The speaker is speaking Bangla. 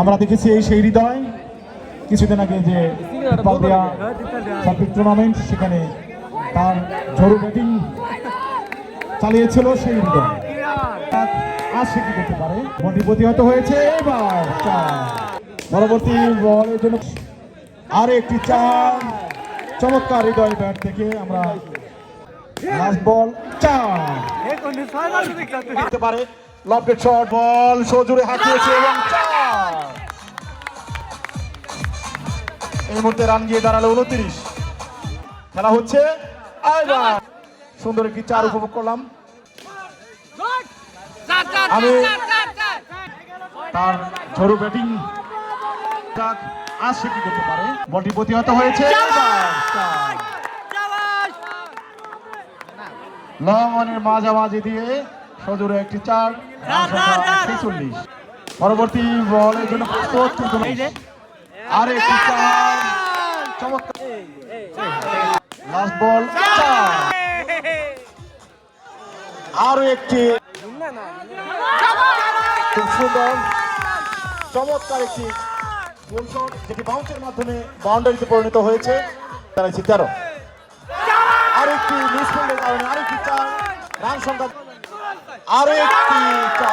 আমরা দেখেছি এই সেই হৃদয়। কিছুদিন আগে যে পালদিয়া টুর্নামেন্ট সেখানে তার ঝড়ু ব্যাটিং চালিয়েছিল সেই হৃদয়। আর সে কি করতে পারে? বলটি প্রতিহত হয়েছে এবার। পরবর্তী বলের জন্য আর একটি চার। চমৎকার হৃদয় ব্যাট থেকে আমরা লাস্ট বল চার। করতে পারে লফটেড শট বল সজুরে হাঁকিয়েছে এবং চার। এই মুহূর্তে রান গিয়ে দাঁড়াল উনত্রিশ। খেলা হচ্ছে সুন্দর একটি চার উপভোগ করলাম। আমি তার ঝড়ু ব্যাটিং আর সে কি করতে পারে? বলটি প্রতিহত হয়েছে লং অনের মাঝামাঝি দিয়ে সজোরে একটি চার ছেচল্লিশ পরবর্তী বলের জন্য প্রস্তুত আর একটি চার চমৎকার। লাস্ট বল আরও একটি। খুব সুন্দর। চমৎকার একটি যেটি বাউন্সের মাধ্যমে বাউন্ডারিতে পরিণত হয়েছে। তারা তেরো। আরেকটি মিসফিল্ডের কারণে আরেকটি চার। রান সংখ্যা আরও একটি চার।